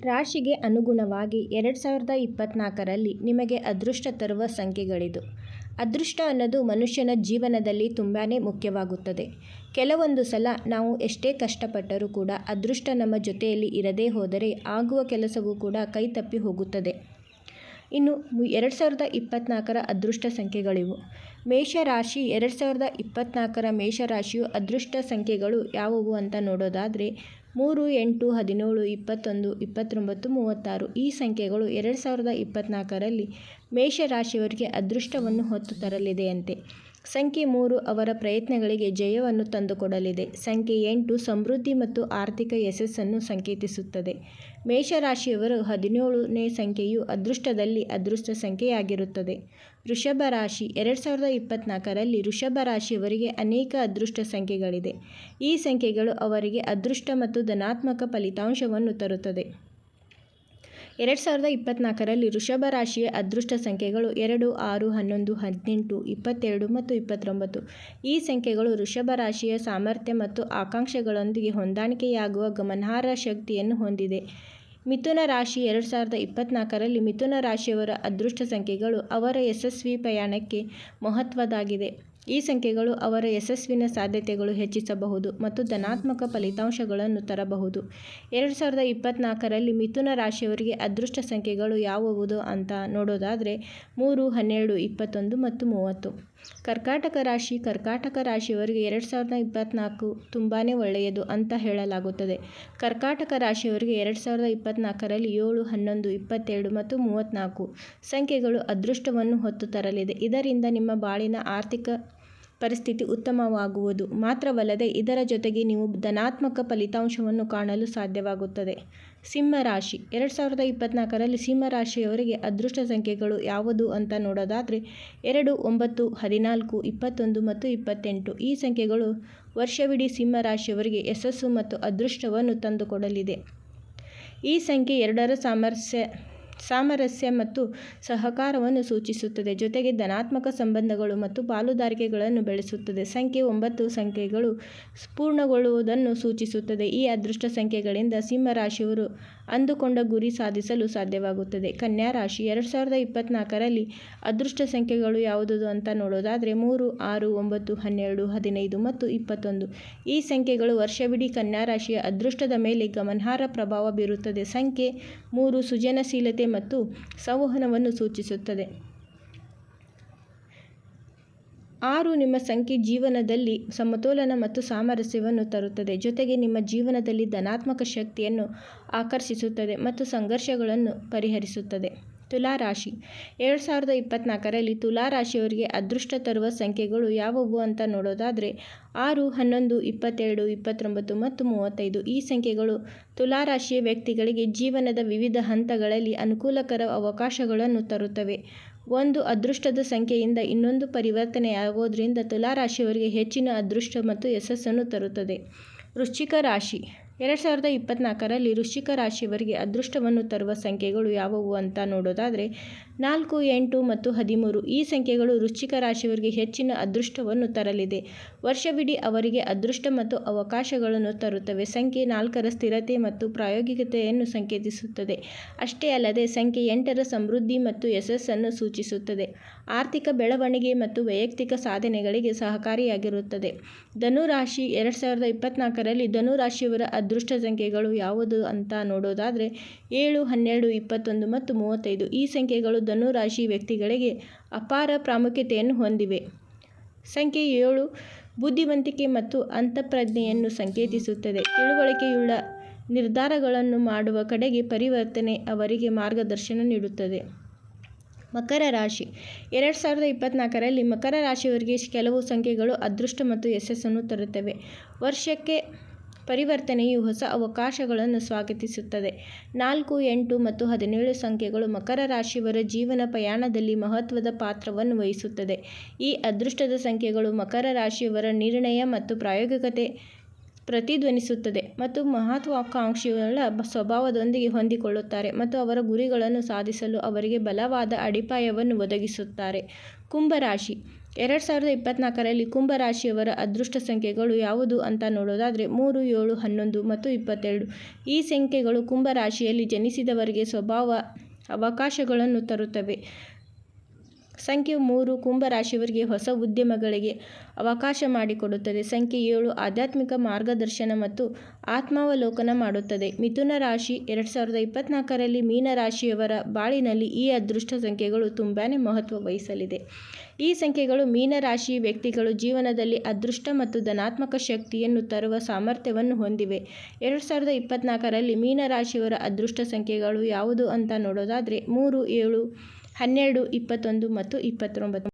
ರಾಶಿಗೆ ಅನುಗುಣವಾಗಿ ಎರಡು ಸಾವಿರದ ಇಪ್ಪತ್ತ್ನಾಲ್ಕರಲ್ಲಿ ನಿಮಗೆ ಅದೃಷ್ಟ ತರುವ ಸಂಖ್ಯೆಗಳಿದು. ಅದೃಷ್ಟ ಅನ್ನೋದು ಮನುಷ್ಯನ ಜೀವನದಲ್ಲಿ ತುಂಬಾ ಮುಖ್ಯವಾಗುತ್ತದೆ. ಕೆಲವೊಂದು ಸಲ ನಾವು ಎಷ್ಟೇ ಕಷ್ಟಪಟ್ಟರೂ ಕೂಡ ಅದೃಷ್ಟ ನಮ್ಮ ಜೊತೆಯಲ್ಲಿ ಇರದೇ ಹೋದರೆ ಆಗುವ ಕೆಲಸವೂ ಕೂಡ ಕೈ ತಪ್ಪಿ ಹೋಗುತ್ತದೆ. ಇನ್ನು ಎರಡು ಸಾವಿರದ ಇಪ್ಪತ್ತ್ನಾಲ್ಕರ ಅದೃಷ್ಟ ಸಂಖ್ಯೆಗಳಿವು. ಮೇಷರಾಶಿ ಎರಡು ಸಾವಿರದ ಇಪ್ಪತ್ತ್ನಾಲ್ಕರ ಮೇಷರಾಶಿಯು ಅದೃಷ್ಟ ಸಂಖ್ಯೆಗಳು ಯಾವುವು ಅಂತ ನೋಡೋದಾದರೆ ಮೂರು ಎಂಟು ಹದಿನೇಳು ಇಪ್ಪತ್ತೊಂದು ಇಪ್ಪತ್ತೊಂಬತ್ತು ಮೂವತ್ತಾರು. ಈ ಸಂಖ್ಯೆಗಳು ಎರಡು ಸಾವಿರದ ಇಪ್ಪತ್ತ್ನಾಲ್ಕರಲ್ಲಿ ಮೇಷರಾಶಿಯವರಿಗೆ ಅದೃಷ್ಟವನ್ನು ಹೊತ್ತು ತರಲಿದೆಯಂತೆ. ಸಂಖ್ಯೆ ಮೂರು, ಅವರ ಪ್ರಯತ್ನಗಳಿಗೆ ಜಯವನ್ನು ತಂದುಕೊಡಲಿದೆ. ಸಂಖ್ಯೆ ಎಂಟು, ಸಮೃದ್ಧಿ ಮತ್ತು ಆರ್ಥಿಕ ಯಶಸ್ಸನ್ನು ಸಂಕೇತಿಸುತ್ತದೆ. ಮೇಷರಾಶಿಯವರು ಹದಿನೇಳನೇ ಸಂಖ್ಯೆಯು ಅದೃಷ್ಟದಲ್ಲಿ ಅದೃಷ್ಟ ಸಂಖ್ಯೆಯಾಗಿರುತ್ತದೆ. ವೃಷಭ ರಾಶಿ ಎರಡು ಸಾವಿರದ ಇಪ್ಪತ್ತ್ನಾಲ್ಕರಲ್ಲಿ ವೃಷಭ ರಾಶಿಯವರಿಗೆ ಅನೇಕ ಅದೃಷ್ಟ ಸಂಖ್ಯೆಗಳಿದೆ. ಈ ಸಂಖ್ಯೆಗಳು ಅವರಿಗೆ ಅದೃಷ್ಟ ಮತ್ತು ಧನಾತ್ಮಕ ಫಲಿತಾಂಶವನ್ನು ತರುತ್ತದೆ. ಎರಡು ಸಾವಿರದ ಇಪ್ಪತ್ತ್ನಾಲ್ಕರಲ್ಲಿ ವೃಷಭ ರಾಶಿಯ ಅದೃಷ್ಟ ಸಂಖ್ಯೆಗಳು ಎರಡು, ಆರು, ಹನ್ನೊಂದು, ಹದಿನೆಂಟು, ಇಪ್ಪತ್ತೆರಡು ಮತ್ತು ಇಪ್ಪತ್ತೊಂಬತ್ತು. ಈ ಸಂಖ್ಯೆಗಳು ವೃಷಭ ರಾಶಿಯ ಸಾಮರ್ಥ್ಯ ಮತ್ತು ಆಕಾಂಕ್ಷೆಗಳೊಂದಿಗೆ ಹೊಂದಾಣಿಕೆಯಾಗುವ ಗಮನಾರ್ಹ ಶಕ್ತಿಯನ್ನು ಹೊಂದಿದೆ. ಮಿಥುನ ರಾಶಿ ಎರಡು ಸಾವಿರದ ಇಪ್ಪತ್ನಾಲ್ಕರಲ್ಲಿ ಮಿಥುನ ರಾಶಿಯವರ ಅದೃಷ್ಟ ಸಂಖ್ಯೆಗಳು ಅವರ ಯಶಸ್ವಿ ಪ್ರಯಾಣಕ್ಕೆ ಮಹತ್ವದಾಗಿದೆ ಈ ಸಂಖ್ಯೆಗಳು ಅವರ ಯಶಸ್ವಿನ ಸಾಧ್ಯತೆಗಳು ಹೆಚ್ಚಿಸಬಹುದು ಮತ್ತು ಧನಾತ್ಮಕ ಫಲಿತಾಂಶಗಳನ್ನು ತರಬಹುದು. ಎರಡು ಸಾವಿರದ ಇಪ್ಪತ್ನಾಲ್ಕರಲ್ಲಿ ಮಿಥುನ ರಾಶಿಯವರಿಗೆ ಅದೃಷ್ಟ ಸಂಖ್ಯೆಗಳು ಯಾವುವು ಅಂತ ನೋಡೋದಾದರೆ ಮೂರು, ಹನ್ನೆರಡು, ಇಪ್ಪತ್ತೊಂದು ಮತ್ತು ಮೂವತ್ತು. ಕರ್ಕಾಟಕ ರಾಶಿ ಕರ್ಕಾಟಕ ರಾಶಿಯವರಿಗೆ ಎರಡು ಸಾವಿರದ ಇಪ್ಪತ್ತ್ನಾಲ್ಕು ತುಂಬಾ ಒಳ್ಳೆಯದು ಅಂತ ಹೇಳಲಾಗುತ್ತದೆ. ಕರ್ಕಾಟಕ ರಾಶಿಯವರಿಗೆ ಎರಡು ಸಾವಿರದ ಇಪ್ಪತ್ತ್ನಾಲ್ಕರಲ್ಲಿ ಏಳು, ಹನ್ನೊಂದು, ಇಪ್ಪತ್ತೆರಡು ಮತ್ತು ಮೂವತ್ತ್ನಾಲ್ಕು ಸಂಖ್ಯೆಗಳು ಅದೃಷ್ಟವನ್ನು ಹೊತ್ತು ತರಲಿದೆ. ಇದರಿಂದ ನಿಮ್ಮ ಬಾಳಿನ ಆರ್ಥಿಕ ಪರಿಸ್ಥಿತಿ ಉತ್ತಮವಾಗುವುದು. ಮಾತ್ರವಲ್ಲದೆ ಇದರ ಜೊತೆಗೆ ನೀವು ಧನಾತ್ಮಕ ಫಲಿತಾಂಶವನ್ನು ಕಾಣಲು ಸಾಧ್ಯವಾಗುತ್ತದೆ. ಸಿಂಹ ರಾಶಿ ಎರಡು ಸಾವಿರದ ಇಪ್ಪತ್ನಾಲ್ಕರಲ್ಲಿ ಸಿಂಹರಾಶಿಯವರಿಗೆ ಅದೃಷ್ಟ ಸಂಖ್ಯೆಗಳು ಯಾವುದು ಅಂತ ನೋಡೋದಾದರೆ, ಎರಡು, ಒಂಬತ್ತು, ಹದಿನಾಲ್ಕು, ಇಪ್ಪತ್ತೊಂದು ಮತ್ತು ಇಪ್ಪತ್ತೆಂಟು. ಈ ಸಂಖ್ಯೆಗಳು ವರ್ಷವಿಡೀ ಸಿಂಹರಾಶಿಯವರಿಗೆ ಯಶಸ್ಸು ಮತ್ತು ಅದೃಷ್ಟವನ್ನು ತಂದುಕೊಡಲಿದೆ. ಈ ಸಂಖ್ಯೆ ಎರಡರ ಸಾಮರಸ್ಯ ಸಾಮರಸ್ಯ ಮತ್ತು ಸಹಕಾರವನ್ನು ಸೂಚಿಸುತ್ತದೆ. ಜೊತೆಗೆ ಧನಾತ್ಮಕ ಸಂಬಂಧಗಳು ಮತ್ತು ಪಾಲುದಾರಿಕೆಗಳನ್ನು ಬೆಳೆಸುತ್ತದೆ. ಸಂಖ್ಯೆ ಒಂಬತ್ತು ಸಂಖ್ಯೆಗಳು ಪೂರ್ಣಗೊಳ್ಳುವುದನ್ನು ಸೂಚಿಸುತ್ತದೆ. ಈ ಅದೃಷ್ಟ ಸಂಖ್ಯೆಗಳಿಂದ ಸಿಂಹರಾಶಿಯವರು ಅಂದುಕೊಂಡ ಗುರಿ ಸಾಧಿಸಲು ಸಾಧ್ಯವಾಗುತ್ತದೆ. ಕನ್ಯಾ ರಾಶಿ, ಎರಡು ಸಾವಿರದ ಇಪ್ಪತ್ನಾಲ್ಕರಲ್ಲಿ ಅದೃಷ್ಟ ಸಂಖ್ಯೆಗಳು ಯಾವುದು ಅಂತ ನೋಡೋದಾದರೆ ಮೂರು, ಆರು, ಒಂಬತ್ತು, ಹನ್ನೆರಡು, ಹದಿನೈದು ಮತ್ತು ಇಪ್ಪತ್ತೊಂದು. ಈ ಸಂಖ್ಯೆಗಳು ವರ್ಷವಿಡೀ ಕನ್ಯಾ ರಾಶಿಯ ಅದೃಷ್ಟದ ಮೇಲೆ ಗಮನಾರ್ಹ ಪ್ರಭಾವ ಬೀರುತ್ತದೆ. ಸಂಖ್ಯೆ ಮೂರು, ಸೃಜನಶೀಲತೆ ಮತ್ತು ಸಂವಹನವನ್ನು ಸೂಚಿಸುತ್ತದೆ. ಆರು, ನಿಮ್ಮ ಸಂಖ್ಯೆ ಜೀವನದಲ್ಲಿ ಸಮತೋಲನ ಮತ್ತು ಸಾಮರಸ್ಯವನ್ನು ತರುತ್ತದೆ. ಜೊತೆಗೆ ನಿಮ್ಮ ಜೀವನದಲ್ಲಿ ಧನಾತ್ಮಕ ಶಕ್ತಿಯನ್ನು ಆಕರ್ಷಿಸುತ್ತದೆ ಮತ್ತು ಸಂಘರ್ಷಗಳನ್ನು ಪರಿಹರಿಸುತ್ತದೆ. ತುಲಾ ರಾಶಿ ಎರಡು ಸಾವಿರದ ಇಪ್ಪತ್ತ್ನಾಲ್ಕರಲ್ಲಿ ತುಲಾ ರಾಶಿಯವರಿಗೆ ಅದೃಷ್ಟ ತರುವ ಸಂಖ್ಯೆಗಳು ಯಾವುವು ಅಂತ ನೋಡೋದಾದರೆ, ಆರು, ಹನ್ನೊಂದು, ಇಪ್ಪತ್ತೆರಡು, ಇಪ್ಪತ್ತೊಂಬತ್ತು ಮತ್ತು ಮೂವತ್ತೈದು. ಈ ಸಂಖ್ಯೆಗಳು ತುಲಾ ರಾಶಿಯ ವ್ಯಕ್ತಿಗಳಿಗೆ ಜೀವನದ ವಿವಿಧ ಹಂತಗಳಲ್ಲಿ ಅನುಕೂಲಕರ ಅವಕಾಶಗಳನ್ನು ತರುತ್ತವೆ. ಒಂದು, ಅದೃಷ್ಟದ ಸಂಖ್ಯೆಯಿಂದ ಇನ್ನೊಂದು ಪರಿವರ್ತನೆಯಾಗೋದ್ರಿಂದ ತುಲಾ ರಾಶಿಯವರಿಗೆ ಹೆಚ್ಚಿನ ಅದೃಷ್ಟ ಮತ್ತು ಯಶಸ್ಸನ್ನು ತರುತ್ತದೆ. ವೃಶ್ಚಿಕ ರಾಶಿ. ಎರಡು ಸಾವಿರದ ಇಪ್ಪತ್ತ್ನಾಲ್ಕರಲ್ಲಿ ವೃಶ್ಚಿಕ ರಾಶಿಯವರಿಗೆ ಅದೃಷ್ಟವನ್ನು ತರುವ ಸಂಖ್ಯೆಗಳು ಯಾವುವು ಅಂತ ನೋಡೋದಾದರೆ ನಾಲ್ಕು, ಎಂಟು ಮತ್ತು ಹದಿಮೂರು ಈ ಸಂಖ್ಯೆಗಳು ವೃಶ್ಚಿಕ ರಾಶಿಯವರಿಗೆ ಹೆಚ್ಚಿನ ಅದೃಷ್ಟವನ್ನು ತರಲಿದೆ. ವರ್ಷವಿಡೀ ಅವರಿಗೆ ಅದೃಷ್ಟ ಮತ್ತು ಅವಕಾಶಗಳನ್ನು ತರುತ್ತವೆ. ಸಂಖ್ಯೆ ನಾಲ್ಕರ ಸ್ಥಿರತೆ ಮತ್ತು ಪ್ರಾಯೋಗಿಕತೆಯನ್ನು ಸಂಕೇತಿಸುತ್ತದೆ. ಅಷ್ಟೇ ಅಲ್ಲದೆ ಸಂಖ್ಯೆ ಎಂಟರ ಸಮೃದ್ಧಿ ಮತ್ತು ಯಶಸ್ಸನ್ನು ಸೂಚಿಸುತ್ತದೆ. ಆರ್ಥಿಕ ಬೆಳವಣಿಗೆ ಮತ್ತು ವೈಯಕ್ತಿಕ ಸಾಧನೆಗಳಿಗೆ ಸಹಕಾರಿಯಾಗಿರುತ್ತದೆ. ಧನುರಾಶಿ ಎರಡು ಸಾವಿರದ ಇಪ್ಪತ್ನಾಲ್ಕರಲ್ಲಿ ಧನುರಾಶಿಯವರ ಅದೃಷ್ಟ ಸಂಖ್ಯೆಗಳು ಯಾವುದು ಅಂತ ನೋಡೋದಾದರೆ ಏಳು, ಹನ್ನೆರಡು, ಇಪ್ಪತ್ತೊಂದು ಮತ್ತು ಮೂವತ್ತೈದು ಈ ಸಂಖ್ಯೆಗಳು ಧನುರಾಶಿ ವ್ಯಕ್ತಿಗಳಿಗೆ ಅಪಾರ ಪ್ರಾಮುಖ್ಯತೆಯನ್ನು ಹೊಂದಿವೆ. ಸಂಖ್ಯೆ ಏಳು, ಬುದ್ಧಿವಂತಿಕೆ ಮತ್ತು ಅಂತಃಪ್ರಜ್ಞೆಯನ್ನು ಸಂಕೇತಿಸುತ್ತದೆ. ತಿಳುವಳಿಕೆಯುಳ್ಳ ನಿರ್ಧಾರಗಳನ್ನು ಮಾಡುವ ಕಡೆಗೆ ಪರಿವರ್ತನೆ ಅವರಿಗೆ ಮಾರ್ಗದರ್ಶನ ನೀಡುತ್ತದೆ. ಮಕರ ರಾಶಿ, ಎರಡು ಸಾವಿರದ ಇಪ್ಪತ್ನಾಲ್ಕರಲ್ಲಿ ಮಕರ ರಾಶಿಯವರಿಗೆ ಕೆಲವು ಸಂಖ್ಯೆಗಳು ಅದೃಷ್ಟ ಮತ್ತು ಯಶಸ್ಸನ್ನು ತರುತ್ತವೆ. ವರ್ಷಕ್ಕೆ ಪರಿವರ್ತನೆಯು ಹೊಸ ಅವಕಾಶಗಳನ್ನು ಸ್ವಾಗತಿಸುತ್ತದೆ. ನಾಲ್ಕು, ಎಂಟು ಮತ್ತು ಹದಿನೇಳು ಸಂಖ್ಯೆಗಳು ಮಕರ ರಾಶಿಯವರ ಜೀವನ ಪ್ರಯಾಣದಲ್ಲಿ ಮಹತ್ವದ ಪಾತ್ರವನ್ನು ವಹಿಸುತ್ತದೆ. ಈ ಅದೃಷ್ಟದ ಸಂಖ್ಯೆಗಳು ಮಕರ ರಾಶಿಯವರ ನಿರ್ಣಯ ಮತ್ತು ಪ್ರಾಯೋಗಿಕತೆ ಪ್ರತಿಧ್ವನಿಸುತ್ತದೆ ಮತ್ತು ಮಹತ್ವಾಕಾಂಕ್ಷೆಯುಳ್ಳ ಸ್ವಭಾವದೊಂದಿಗೆ ಹೊಂದಿಕೊಳ್ಳುತ್ತಾರೆ ಮತ್ತು ಅವರ ಗುರಿಗಳನ್ನು ಸಾಧಿಸಲು ಅವರಿಗೆ ಬಲವಾದ ಅಡಿಪಾಯವನ್ನು ಒದಗಿಸುತ್ತಾರೆ. ಕುಂಭರಾಶಿ ಎರಡು ಸಾವಿರದ ಇಪ್ಪತ್ತ್ನಾಲ್ಕರಲ್ಲಿ ಕುಂಭ ರಾಶಿಯವರ ಅದೃಷ್ಟ ಸಂಖ್ಯೆಗಳು ಯಾವುದು ಅಂತ ನೋಡೋದಾದರೆ ಮೂರು, ಏಳು, ಹನ್ನೊಂದು ಮತ್ತು ಇಪ್ಪತ್ತೆರಡು. ಈ ಸಂಖ್ಯೆಗಳು ಕುಂಭ ರಾಶಿಯಲ್ಲಿ ಜನಿಸಿದವರಿಗೆ ಸ್ವಭಾವ ಅವಕಾಶಗಳನ್ನು ತರುತ್ತವೆ. ಸಂಖ್ಯೆ ಮೂರು ಕುಂಭ ರಾಶಿಯವರಿಗೆ ಹೊಸ ಉದ್ಯಮಗಳಿಗೆ ಅವಕಾಶ ಮಾಡಿಕೊಡುತ್ತದೆ. ಸಂಖ್ಯೆ ಏಳು ಆಧ್ಯಾತ್ಮಿಕ ಮಾರ್ಗದರ್ಶನ ಮತ್ತು ಆತ್ಮಾವಲೋಕನ ಮಾಡುತ್ತದೆ. ಮಿಥುನ ರಾಶಿ ಎರಡು ಸಾವಿರದ ಇಪ್ಪತ್ನಾಲ್ಕರಲ್ಲಿ ಮೀನರಾಶಿಯವರ ಬಾಳಿನಲ್ಲಿ ಈ ಅದೃಷ್ಟ ಸಂಖ್ಯೆಗಳು ತುಂಬಾ ಮಹತ್ವ ವಹಿಸಲಿದೆ. ಈ ಸಂಖ್ಯೆಗಳು ಮೀನರಾಶಿ ವ್ಯಕ್ತಿಗಳು ಜೀವನದಲ್ಲಿ ಅದೃಷ್ಟ ಮತ್ತು ಧನಾತ್ಮಕ ಶಕ್ತಿಯನ್ನು ತರುವ ಸಾಮರ್ಥ್ಯವನ್ನು ಹೊಂದಿವೆ. ಎರಡು ಸಾವಿರದ ಇಪ್ಪತ್ನಾಲ್ಕರಲ್ಲಿ ಮೀನರಾಶಿಯವರ ಅದೃಷ್ಟ ಸಂಖ್ಯೆಗಳು ಯಾವುದು ಅಂತ ನೋಡೋದಾದರೆ ಮೂರು, ಏಳು ಹನ್ನೆರಡು ಇಪ್ಪತ್ತೊಂದು ಮತ್ತು ಇಪ್ಪತ್ತೊಂಬತ್ತು.